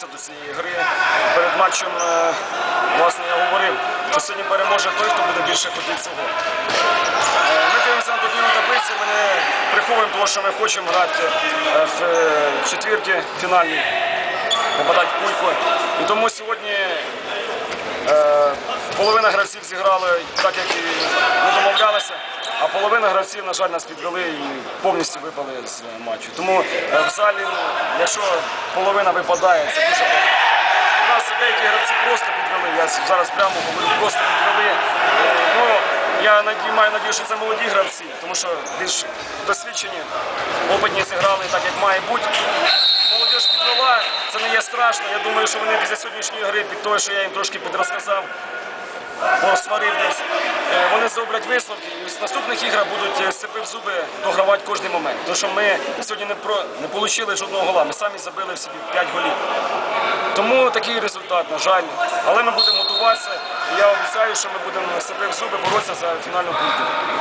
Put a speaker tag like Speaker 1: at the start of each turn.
Speaker 1: готувалися до цієї гри. Перед матчем е, власне я говорив, що сьогодні переможе той, хто буде більше хотіти цього. Е, Ми дивимося на турнірну таблицю, ми не приховуємо того, що ми хочемо грати е, в четвірки фінальній, попадати в кульку. І тому сьогодні половина гравців зіграли так, як і ми домовлялися, половина гравців, на жаль, нас підвели і повністю випали з е, матчу. Тому е, в залі, ну, якщо половина випадає, це дуже. У нас деякі гравці просто підвели. Я зараз прямо говорю, просто підвели. Е, Ну, я наді- маю надію, що це молоді гравці, тому що більш досвідчені, опитні зіграли так, як має бути. Молодіж підвела, це не є страшно. Я думаю, що вони після сьогоднішньої гри, під того, що я їм трошки підрозказав, посварив десь, е, вони зроблять висновки і з наступних іграх будуть сипив сцепив зуби догравати кожен момент. Тому що ми сьогодні не про не отримали жодного гола. Ми самі забили в собі 5 голів. Тому такий результат, на жаль. Але ми будемо готуватися. І я обіцяю, що ми будемо себе в зуби боротися за фінальну кульку.